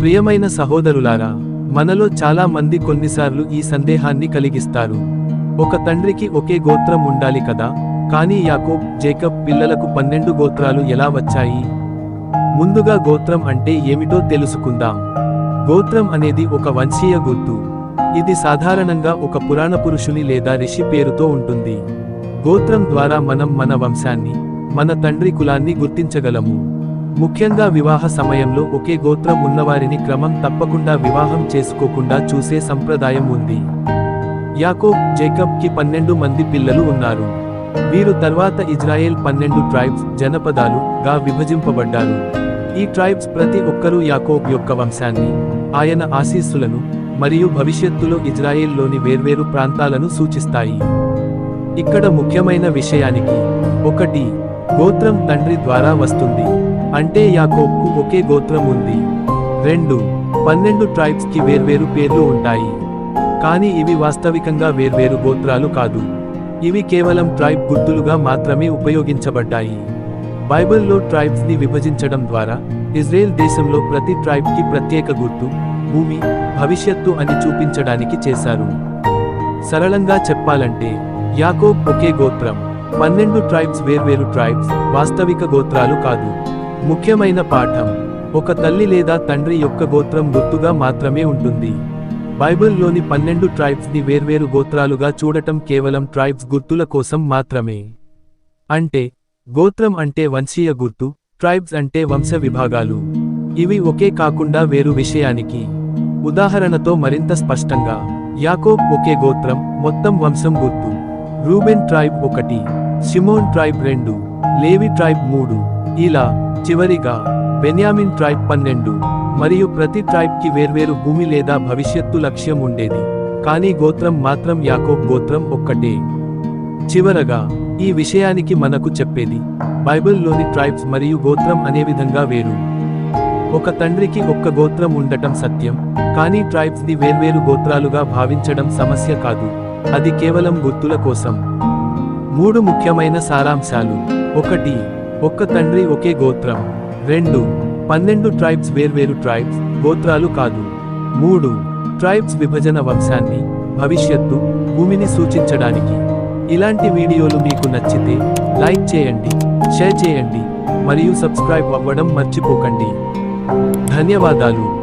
ప్రియమైన సహోదరులారా మనలో చాలా మంది కొన్నిసార్లు ఈ సందేహాన్ని కలిగిస్తారు. ఒక తండ్రికి ఒకే గోత్రం ఉండాలి కదా? కానీ యాకోబ్ జేకబ్ పిల్లలకు పన్నెండు గోత్రాలు ఎలా వచ్చాయి? ముందుగా గోత్రం అంటే ఏమిటో తెలుసుకుందాం. గోత్రం అనేది ఒక వంశీయ గుర్తు. ఇది సాధారణంగా ఒక పురాణ పురుషుని లేదా రిషి పేరుతో ఉంటుంది. గోత్రం ద్వారా మనం మన వంశాన్ని మన తండ్రి కులాన్ని గుర్తించగలము. ముఖ్యంగా వివాహ సమయంలో ఒకే గోత్రం ఉన్నవారిని క్రమం తప్పకుండా వివాహం చేసుకోకుండా చూసే సంప్రదాయం ఉంది. యాకోబ్ జేకబ్కి పన్నెండు మంది పిల్లలు ఉన్నారు. వీరు తర్వాత ఇజ్రాయెల్ పన్నెండు ట్రైబ్స్ జనపదాలు గా విభజింపబడ్డారు. ఈ ట్రైబ్స్ ప్రతి ఒక్కరూ యాకోబ్ యొక్క వంశాన్ని ఆయన ఆశీస్సులను మరియు భవిష్యత్తులో ఇజ్రాయెల్లోని వేర్వేరు ప్రాంతాలను సూచిస్తాయి. ఇక్కడ ముఖ్యమైన విషయానికి ఒకటి గోత్రం తండ్రి ద్వారా వస్తుంది. అంటే యాకోబ్కు ఒకే గోత్రం ఉంది. రెండు పన్నెండు ట్రైబ్స్కి వేర్వేరు పేర్లు ఉంటాయి. కానీ ఇవి వాస్తవికంగా వేర్వేరు గోత్రాలు కాదు. ఇవి కేవలం ట్రైబ్ గుర్తులుగా మాత్రమే ఉపయోగించబడ్డాయి. బైబిల్లో ట్రైబ్స్ని విభజించడం ద్వారా ఇజ్రాయెల్ దేశంలో ప్రతి ట్రైబ్కి ప్రత్యేక గుర్తు భూమి భవిష్యత్తు అని చూపించడానికి చేశారు. సరళంగా చెప్పాలంటే యాకోబ్ ఒకే గోత్రం పన్నెండు ట్రైబ్స్ వేర్వేరు ట్రైబ్స్ వాస్తవిక గోత్రాలు కాదు. ముఖ్యమైన పాఠం. ఒక తల్లి లేదా తండ్రి యొక్క గోత్రం గుర్తుగా మాత్రమే ఉంటుంది. బైబిల్లోని పన్నెండు ట్రైబ్స్ని వేర్వేరు గోత్రాలుగా చూడటం కేవలం ట్రైబ్స్ గుర్తుల కోసం మాత్రమే. అంటే గోత్రం అంటే వంశీయ గుర్తు ట్రైబ్స్ అంటే వంశ విభాగాలు. ఇవి ఒకే కాకుండా వేరు విషయానికి. ఉదాహరణతో మరింత స్పష్టంగా యాకోబ్ ఒకే గోత్రం మొత్తం వంశం గుర్తు. రూబెన్ ట్రైబ్ ఒకటి సిమోన్ ట్రైబ్ రెండు లేవి ట్రైబ్ మూడు. ఇలా చివరిగా బెన్యామిన్ ట్రైబ్ పన్నెండు మరియు ప్రతి ట్రైబ్కి వేర్వేరు భూమి లేదా భవిష్యత్తు లక్ష్యం ఉండేది. కానీ గోత్రం మాత్రం యాకోబ్ గోత్రం ఒక్కటే. చివరగా ఈ విషయానికి మనకు చెప్పేది బైబిల్లోని ట్రైబ్స్ మరియు గోత్రం అనే విధంగా వేరు. ఒక తండ్రికి ఒక్క గోత్రం ఉండటం సత్యం కానీ ట్రైబ్స్ని వేర్వేరు గోత్రాలుగా భావించడం సమస్య కాదు అది కేవలం గుర్తుల కోసం. మూడు ముఖ్యమైన సారాంశాలు. ఒకటి ఒక్క తండ్రి ఒకే గోత్రం. రెండు పన్నెండు ట్రైబ్స్ వేర్వేరు ట్రైబ్స్ గోత్రాలు కాదు. మూడు ట్రైబ్స్ విభజన వంశాన్ని భవిష్యత్తు భూమిని సూచించడానికి. ఇలాంటి వీడియోలు మీకు నచ్చితే లైక్ చేయండి షేర్ చేయండి మరియు సబ్స్క్రైబ్ అవ్వడం మర్చిపోకండి. ధన్యవాదాలు.